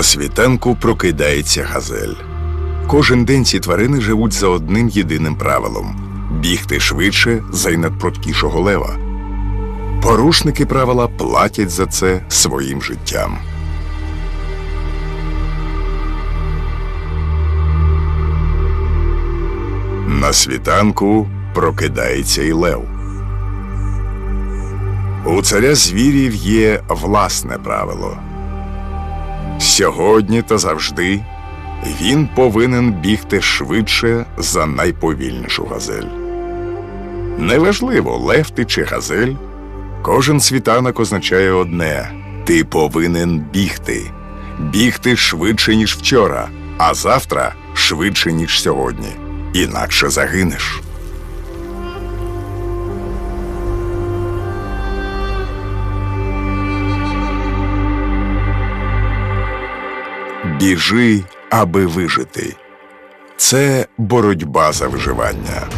На світанку прокидається газель. Кожен день ці тварини живуть за одним єдиним правилом бігти швидше за й надпруткішого лева. Порушники правила платять за це своїм життям. На світанку прокидається і лев. У царя звірів є власне правило. Сьогодні та завжди він повинен бігти швидше за найповільнішу газель. Неважливо, лев ти чи газель, кожен світанок означає одне: ти повинен бігти, бігти швидше, ніж вчора, а завтра швидше, ніж сьогодні. Інакше загинеш. Біжи, аби вижити. Це боротьба за виживання.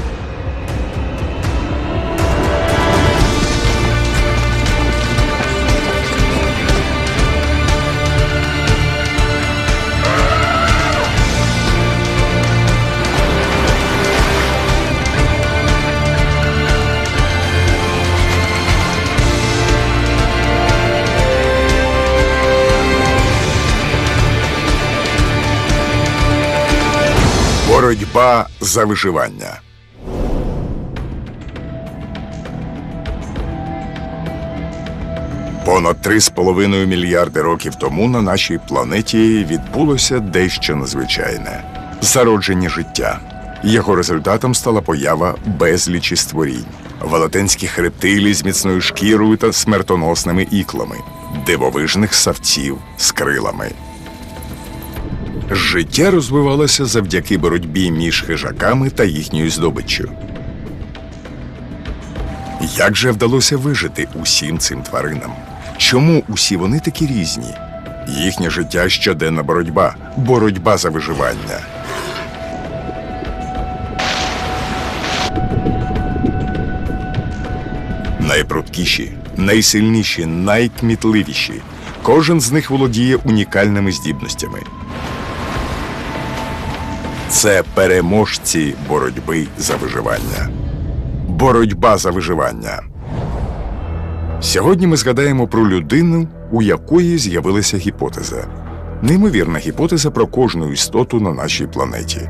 Боротьба за виживання. Понад 3,5 мільярди років тому на нашій планеті відбулося дещо незвичайне зародження життя. Його результатом стала поява безлічі створінь, велетенських рептилій з міцною шкірою та смертоносними іклами, дивовижних савців з крилами. Життя розвивалося завдяки боротьбі між хижаками та їхньою здобиччю. Як же вдалося вижити усім цим тваринам? Чому усі вони такі різні? Їхнє життя щоденна боротьба, боротьба за виживання. Найпруткіші, найсильніші, найкмітливіші. Кожен з них володіє унікальними здібностями. Це переможці боротьби за виживання. Боротьба за виживання. Сьогодні ми згадаємо про людину, у якої з'явилася гіпотеза. Неймовірна гіпотеза про кожну істоту на нашій планеті.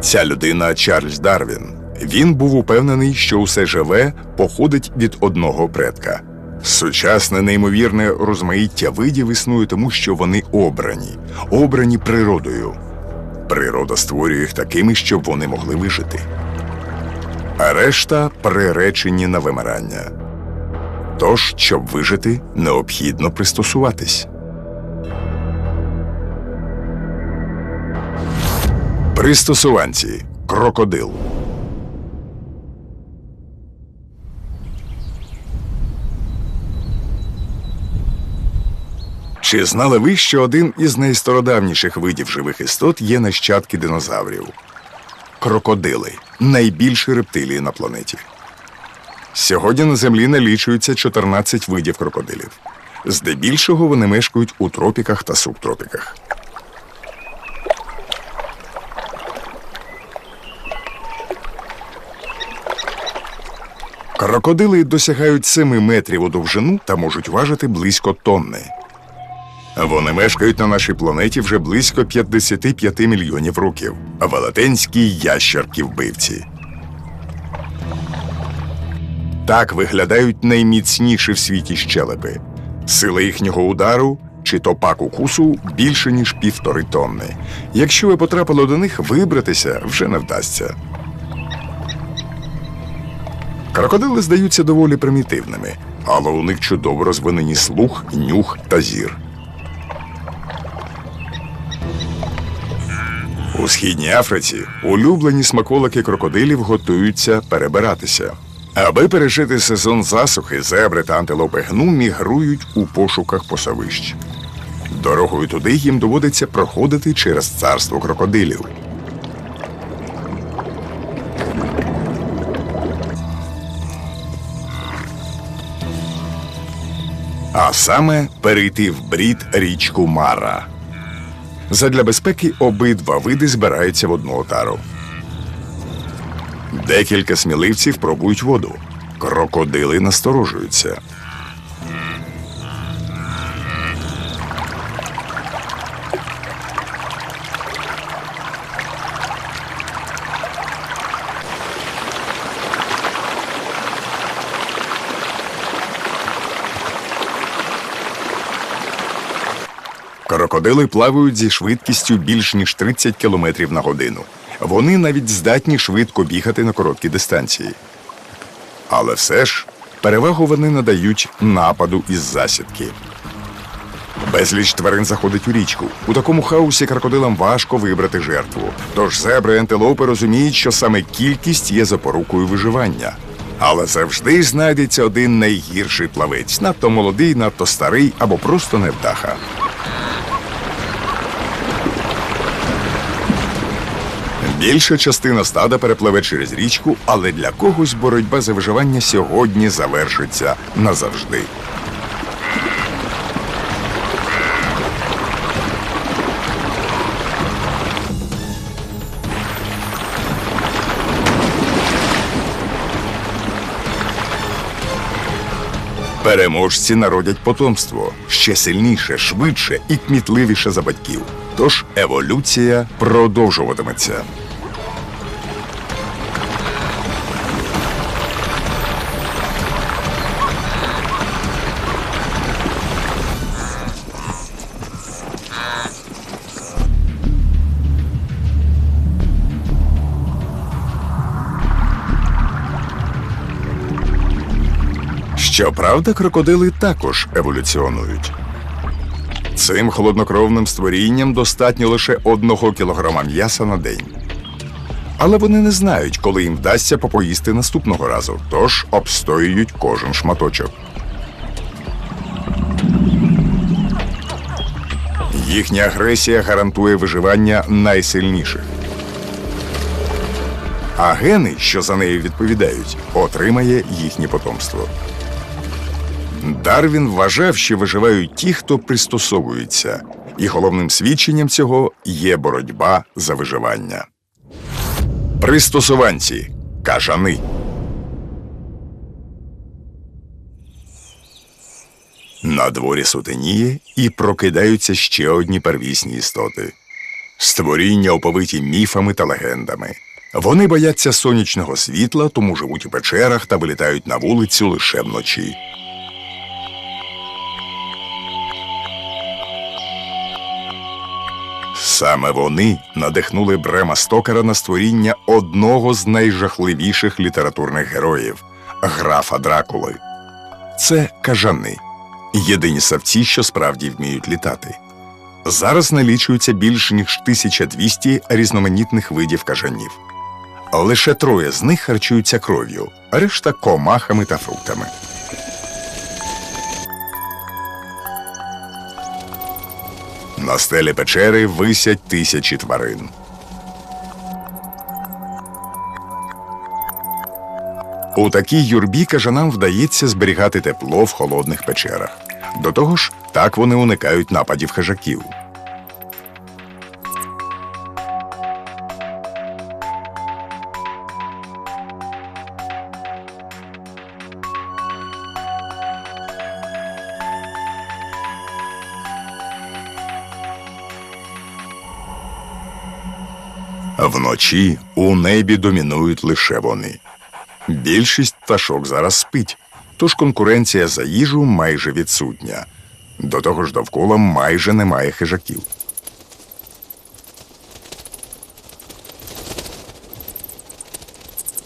Ця людина Чарльз Дарвін. Він був упевнений, що усе живе походить від одного предка. Сучасне неймовірне розмаїття видів існує тому, що вони обрані, обрані природою. Природа створює їх такими, щоб вони могли вижити. А решта приречені на вимирання. Тож, щоб вижити, необхідно пристосуватись. Пристосуванці. Крокодил. Чи знали ви, що один із найстародавніших видів живих істот є нащадки динозаврів? Крокодили найбільші рептилії на планеті. Сьогодні на землі налічується 14 видів крокодилів. Здебільшого вони мешкають у тропіках та субтропіках. Крокодили досягають 7 метрів у довжину та можуть важити близько тонни. Вони мешкають на нашій планеті вже близько 55 мільйонів років. Велетенські ящерки вбивці. Так виглядають найміцніші в світі щелепи. Сила їхнього удару чи то пак укусу більше, ніж півтори тонни. Якщо ви потрапили до них, вибратися вже не вдасться. Крокодили здаються доволі примітивними, але у них чудово розвинені слух, нюх та зір. У східній Африці улюблені смаколики крокодилів готуються перебиратися. Аби пережити сезон засухи, зебри та антилопи гну мігрують у пошуках посовищ. Дорогою туди їм доводиться проходити через царство крокодилів. А саме перейти в брід річку Мара. Задля безпеки обидва види збираються в одну отару. Декілька сміливців пробують воду. Крокодили насторожуються. Крокодили плавають зі швидкістю більш ніж 30 км на годину. Вони навіть здатні швидко бігати на короткі дистанції. Але все ж перевагу вони надають нападу із засідки. Безліч тварин заходить у річку. У такому хаосі крокодилам важко вибрати жертву. Тож зебри і антилопи розуміють, що саме кількість є запорукою виживання. Але завжди знайдеться один найгірший плавець, надто молодий, надто старий або просто невдаха. Більша частина стада перепливе через річку, але для когось боротьба за виживання сьогодні завершиться назавжди. Переможці народять потомство ще сильніше, швидше і кмітливіше за батьків. Тож еволюція продовжуватиметься. Щоправда, крокодили також еволюціонують. Цим холоднокровним створінням достатньо лише одного кілограма м'яса на день. Але вони не знають, коли їм вдасться попоїсти наступного разу, тож обстоюють кожен шматочок. Їхня агресія гарантує виживання найсильніших. А гени, що за нею відповідають, отримає їхнє потомство. Дарвін вважав, що виживають ті, хто пристосовується, і головним свідченням цього є боротьба за виживання. Пристосуванці кажани. На дворі сутеніє і прокидаються ще одні первісні істоти. Створіння оповиті міфами та легендами. Вони бояться сонячного світла, тому живуть у печерах та вилітають на вулицю лише вночі. Саме вони надихнули Брема Стокера на створіння одного з найжахливіших літературних героїв графа Дракули. Це кажани, єдині савці, що справді вміють літати. Зараз налічується більш ніж 1200 різноманітних видів кажанів. Лише троє з них харчуються кров'ю, решта комахами та фруктами. На стелі печери висять тисячі тварин. У такій юрбі кажанам вдається зберігати тепло в холодних печерах. До того ж, так вони уникають нападів хижаків. Вночі у небі домінують лише вони. Більшість пташок зараз спить, тож конкуренція за їжу майже відсутня. До того ж, довкола майже немає хижаків.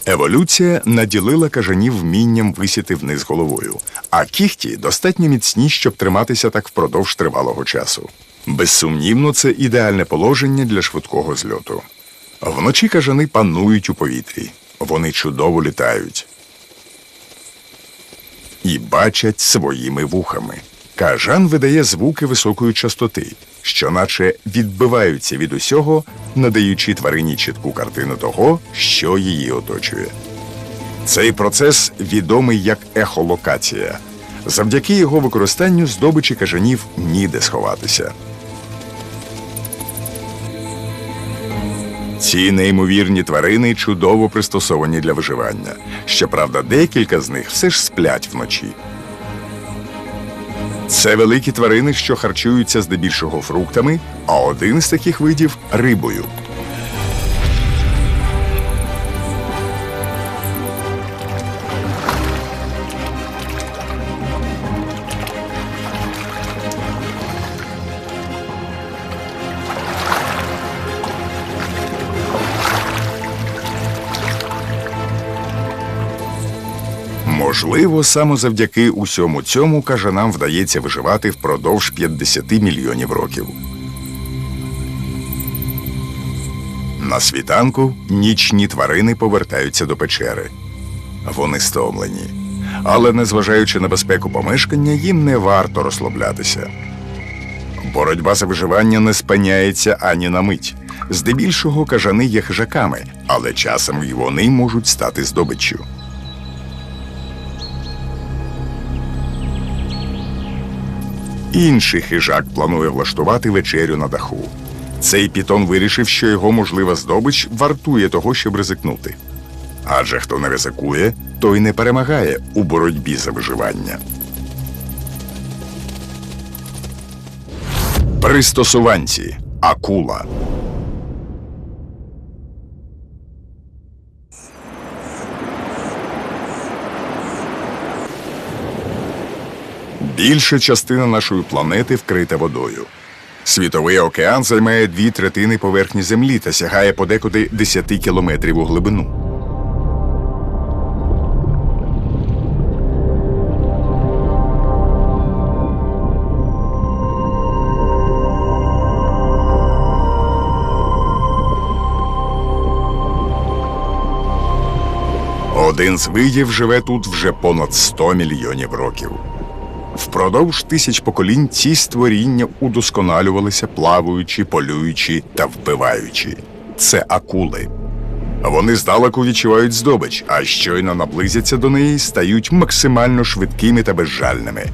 Еволюція наділила кажанів вмінням висіти вниз головою, а кіхті достатньо міцні, щоб триматися так впродовж тривалого часу. Безсумнівно, це ідеальне положення для швидкого зльоту. Вночі кажани панують у повітрі. Вони чудово літають і бачать своїми вухами. Кажан видає звуки високої частоти, що наче відбиваються від усього, надаючи тварині чітку картину того, що її оточує. Цей процес відомий як ехолокація. Завдяки його використанню здобичі кажанів ніде сховатися. Ці неймовірні тварини чудово пристосовані для виживання. Щоправда, декілька з них все ж сплять вночі. Це великі тварини, що харчуються здебільшого фруктами, а один з таких видів рибою. Можливо, саме завдяки усьому цьому кажанам вдається виживати впродовж 50 мільйонів років. На світанку нічні тварини повертаються до печери. Вони стомлені. Але, незважаючи на безпеку помешкання, їм не варто розслаблятися. Боротьба за виживання не спиняється ані на мить. Здебільшого кажани є хижаками, але часом і вони можуть стати здобиччю. Інший хижак планує влаштувати вечерю на даху. Цей пітон вирішив, що його можлива здобич вартує того, щоб ризикнути. Адже хто не ризикує, той не перемагає у боротьбі за виживання. Пристосуванці акула. Більша частина нашої планети вкрита водою. Світовий океан займає дві третини поверхні Землі та сягає подекуди 10 кілометрів у глибину. Один з видів живе тут вже понад 100 мільйонів років. Впродовж тисяч поколінь ці створіння удосконалювалися, плаваючи, полюючи та вбиваючи. Це акули. Вони здалеку відчувають здобич, а щойно наблизяться до неї, стають максимально швидкими та безжальними.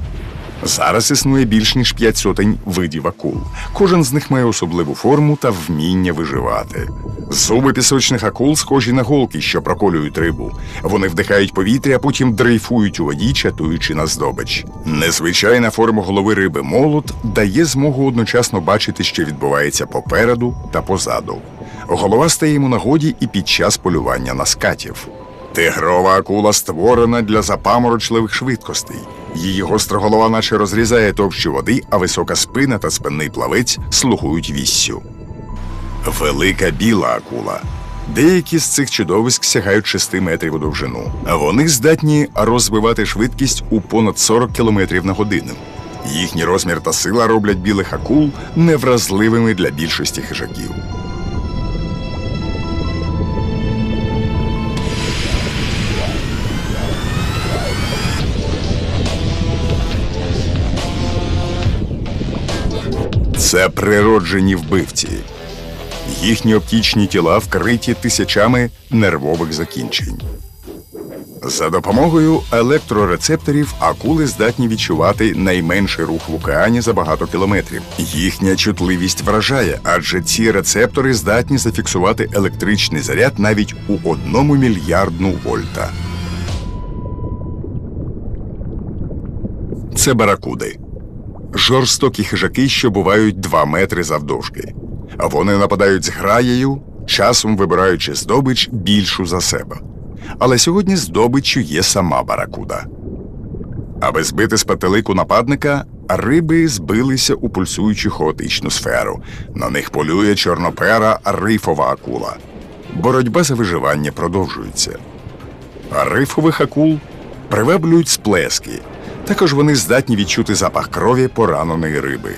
Зараз існує більш ніж п'ять сотень видів акул. Кожен з них має особливу форму та вміння виживати. Зуби пісочних акул схожі на голки, що проколюють рибу. Вони вдихають повітря, а потім дрейфують у воді, чатуючи на здобич. Незвичайна форма голови риби молот дає змогу одночасно бачити, що відбувається попереду та позаду. Голова стає йому нагоді і під час полювання на скатів. Тигрова акула створена для запаморочливих швидкостей. Її гостра голова наче розрізає товщу води, а висока спина та спинний плавець слугують віссю. Велика біла акула. Деякі з цих чудовиськ сягають 6 метрів у довжину. Вони здатні розвивати швидкість у понад 40 км на годину. Їхній розмір та сила роблять білих акул невразливими для більшості хижаків. Це природжені вбивці. Їхні оптічні тіла вкриті тисячами нервових закінчень. За допомогою електрорецепторів акули здатні відчувати найменший рух в океані за багато кілометрів. Їхня чутливість вражає, адже ці рецептори здатні зафіксувати електричний заряд навіть у одному мільярдну вольта. Це баракуди. Жорстокі хижаки, що бувають 2 метри завдовжки. Вони нападають з граєю, часом вибираючи здобич більшу за себе. Але сьогодні здобиччю є сама баракуда. Аби збити з петелику нападника, риби збилися у пульсуючу хаотичну сферу. На них полює чорнопера рифова акула. Боротьба за виживання продовжується. Рифових акул приваблюють сплески. Також вони здатні відчути запах крові пораненої риби.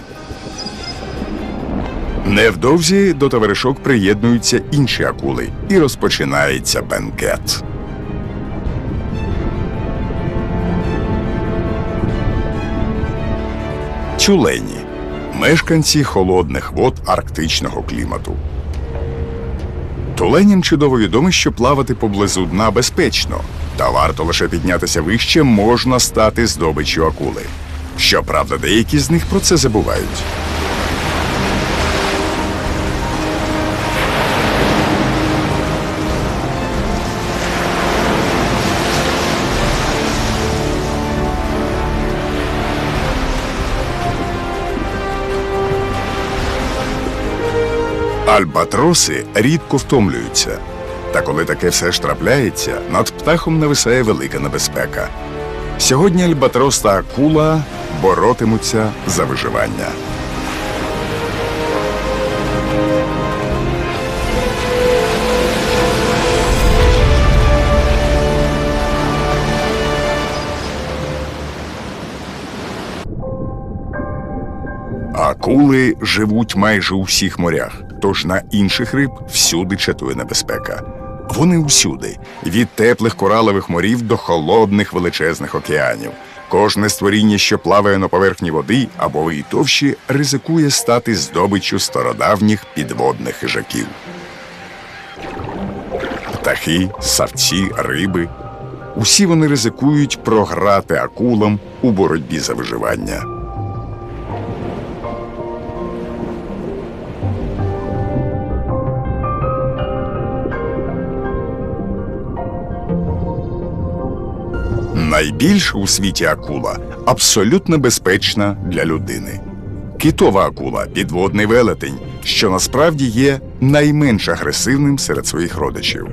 Невдовзі до товаришок приєднуються інші акули, і розпочинається бенкет. Тюлені мешканці холодних вод арктичного клімату. Туленям чудово відомо, що плавати поблизу дна безпечно, Та варто лише піднятися вище, можна стати здобиччю акули. Щоправда, деякі з них про це забувають. Альбатроси рідко втомлюються. Та коли таке все ж трапляється, над птахом нависає велика небезпека. Сьогодні альбатрос та акула боротимуться за виживання. Акули живуть майже у всіх морях, тож на інших риб всюди чатує небезпека. Вони усюди, від теплих коралових морів до холодних величезних океанів. Кожне створіння, що плаває на поверхні води або і товщі, ризикує стати здобиччю стародавніх підводних хижаків. Птахи, савці, риби. Усі вони ризикують програти акулам у боротьбі за виживання. Найбільша у світі акула абсолютно безпечна для людини. Китова акула підводний велетень, що насправді є найменш агресивним серед своїх родичів.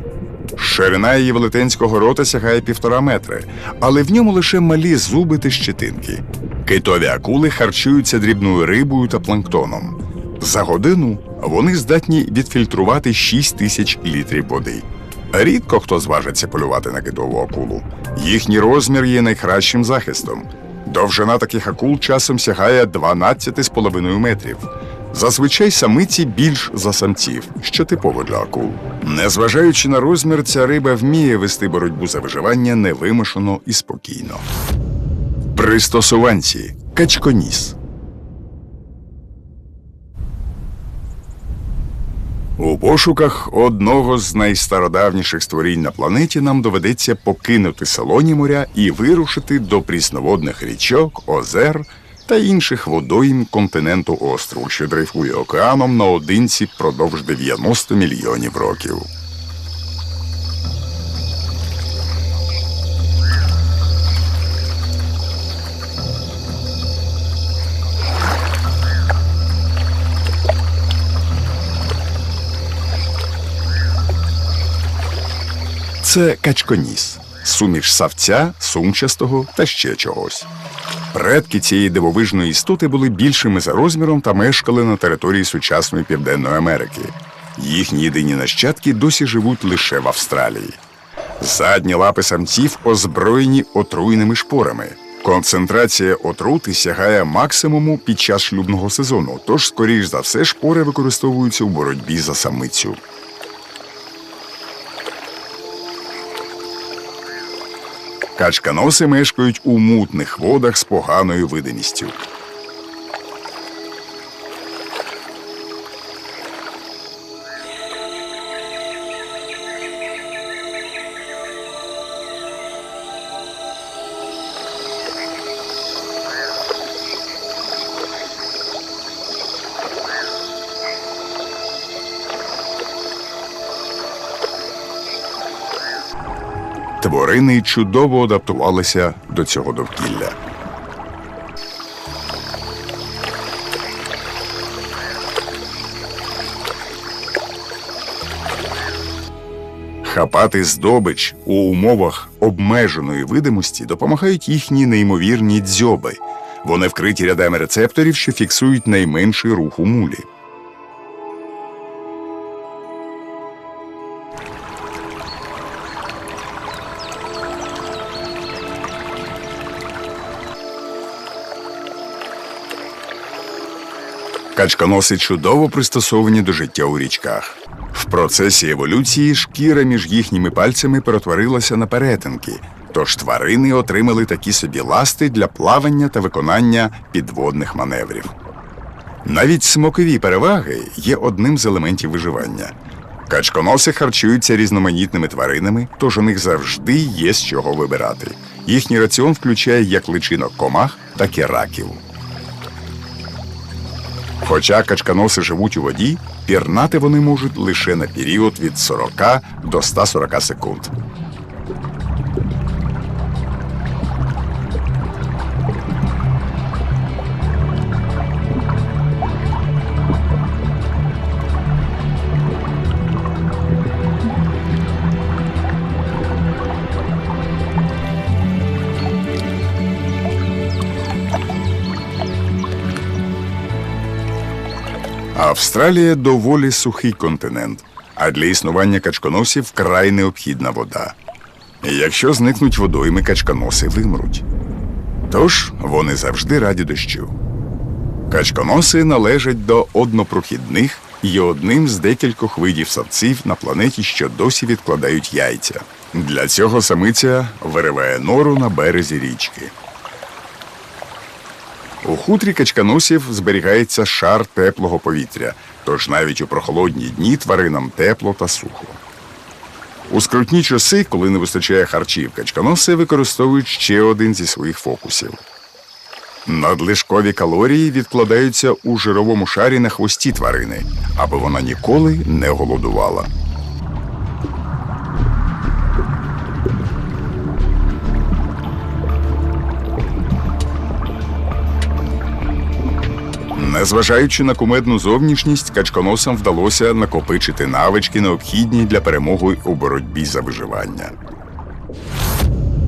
Ширина її велетенського рота сягає півтора метри, але в ньому лише малі зуби та щетинки. Китові акули харчуються дрібною рибою та планктоном. За годину вони здатні відфільтрувати 6 тисяч літрів води. Рідко хто зважиться полювати на китову акулу. Їхній розмір є найкращим захистом. Довжина таких акул часом сягає 12,5 метрів. Зазвичай самиці більш за самців, що типово для акул. Незважаючи на розмір, ця риба вміє вести боротьбу за виживання невимушено і спокійно. Пристосуванці качконіс. У пошуках одного з найстародавніших створінь на планеті нам доведеться покинути салоні моря і вирушити до прісноводних річок, озер та інших водойм континенту острову, що дрейфує океаном наодинці продовж 90 мільйонів років. Це качконіс, суміш савця, сумчастого та ще чогось. Предки цієї дивовижної істоти були більшими за розміром та мешкали на території сучасної Південної Америки. Їхні єдині нащадки досі живуть лише в Австралії. Задні лапи самців озброєні отруйними шпорами. Концентрація отрути сягає максимуму під час шлюбного сезону, тож, скоріш за все, шпори використовуються у боротьбі за самицю. Качканоси мешкають у мутних водах з поганою видимістю. Тварини чудово адаптувалися до цього довкілля. Хапати здобич у умовах обмеженої видимості допомагають їхні неймовірні дзьоби. Вони вкриті рядами рецепторів, що фіксують найменший рух у мулі. Качканоси чудово пристосовані до життя у річках. В процесі еволюції шкіра між їхніми пальцями перетворилася на перетинки, тож тварини отримали такі собі ласти для плавання та виконання підводних маневрів. Навіть смакові переваги є одним з елементів виживання. Качконоси харчуються різноманітними тваринами, тож у них завжди є з чого вибирати. Їхній раціон включає як личинок комах, так і раків. Хоча качканоси живуть у воді, пірнати вони можуть лише на період від 40 до 140 секунд. Австралія доволі сухий континент, а для існування качконосів вкрай необхідна вода. І якщо зникнуть водойми, качконоси вимруть. Тож вони завжди раді дощу. Качконоси належать до однопрохідних і є одним з декількох видів савців на планеті, що досі відкладають яйця. Для цього самиця вириває нору на березі річки. У хутрі качканосів зберігається шар теплого повітря, тож навіть у прохолодні дні тваринам тепло та сухо. У скрутні часи, коли не вистачає харчів, качканоси використовують ще один зі своїх фокусів. Надлишкові калорії відкладаються у жировому шарі на хвості тварини, аби вона ніколи не голодувала. Незважаючи на кумедну зовнішність, качконосам вдалося накопичити навички, необхідні для перемоги у боротьбі за виживання.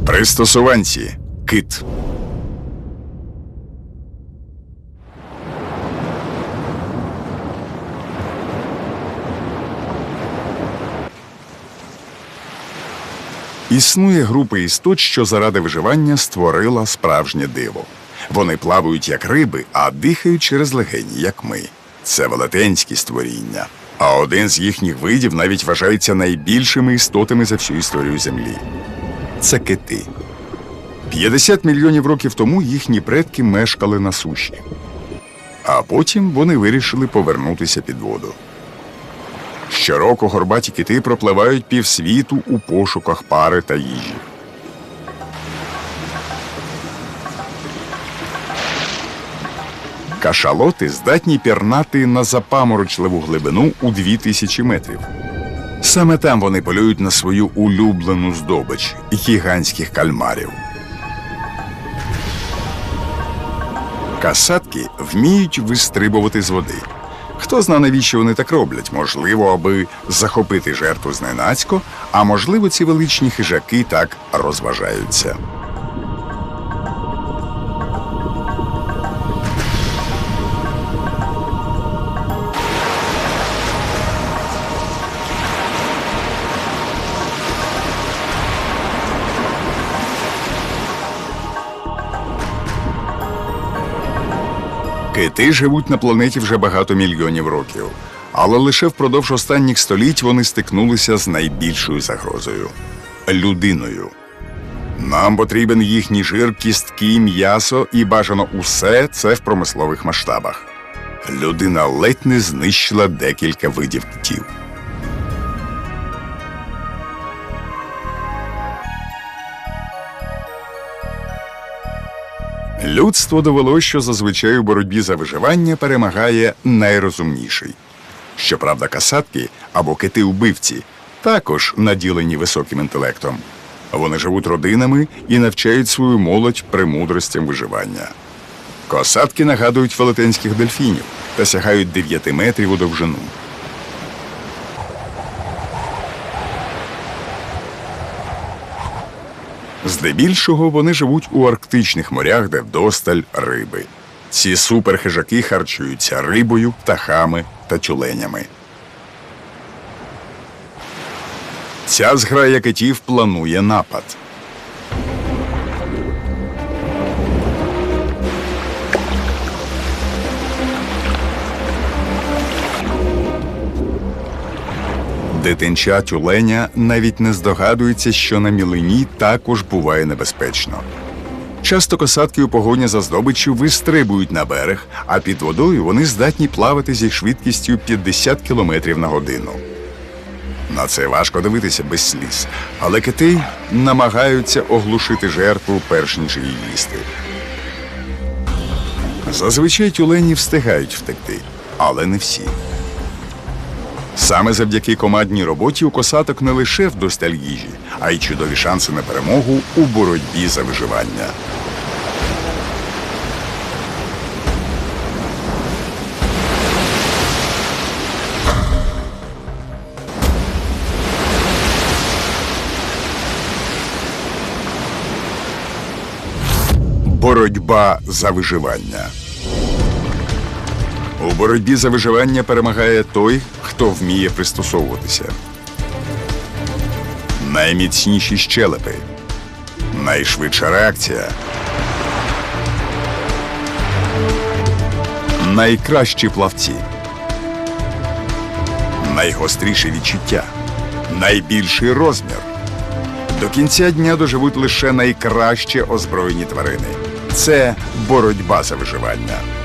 Пристосуванці кит. Існує група істот, що заради виживання створила справжнє диво. Вони плавають як риби, а дихають через легені, як ми. Це велетенські створіння. А один з їхніх видів навіть вважається найбільшими істотами за всю історію Землі. Це кити. 50 мільйонів років тому їхні предки мешкали на суші. А потім вони вирішили повернутися під воду. Щороку горбаті кити пропливають півсвіту у пошуках пари та їжі. Кашалоти здатні пірнати на запаморочливу глибину у 2000 метрів. Саме там вони полюють на свою улюблену здобич гігантських кальмарів. Касатки вміють вистрибувати з води. Хто зна, навіщо вони так роблять? Можливо, аби захопити жертву зненацько, а можливо, ці величні хижаки так розважаються. Кити живуть на планеті вже багато мільйонів років, але лише впродовж останніх століть вони стикнулися з найбільшою загрозою людиною. Нам потрібен їхній жир, кістки, м'ясо і бажано усе це в промислових масштабах. Людина ледь не знищила декілька видів китів. Людство довело, що зазвичай у боротьбі за виживання перемагає найрозумніший. Щоправда, касатки або кити-убивці також наділені високим інтелектом. Вони живуть родинами і навчають свою молодь премудростям виживання. Косатки нагадують велетенських дельфінів та сягають 9 метрів у довжину. Здебільшого вони живуть у арктичних морях, де вдосталь риби. Ці суперхижаки харчуються рибою, птахами та тюленями. Ця зграя китів планує напад. Дитинча тюленя навіть не здогадується, що на мілині також буває небезпечно. Часто косатки у погоні за здобиччю вистрибують на берег, а під водою вони здатні плавати зі швидкістю 50 км на годину. На це важко дивитися без сліз, але кити намагаються оглушити жертву перш ніж її їсти. Зазвичай тюлені встигають втекти, але не всі. Саме завдяки командній роботі у косаток не лише вдосталь їжі, а й чудові шанси на перемогу у боротьбі за виживання. Боротьба за виживання. У боротьбі за виживання перемагає той, хто вміє пристосовуватися. Найміцніші щелепи, найшвидша реакція. Найкращі плавці. Найгостріше відчуття. Найбільший розмір. До кінця дня доживуть лише найкраще озброєні тварини. Це боротьба за виживання.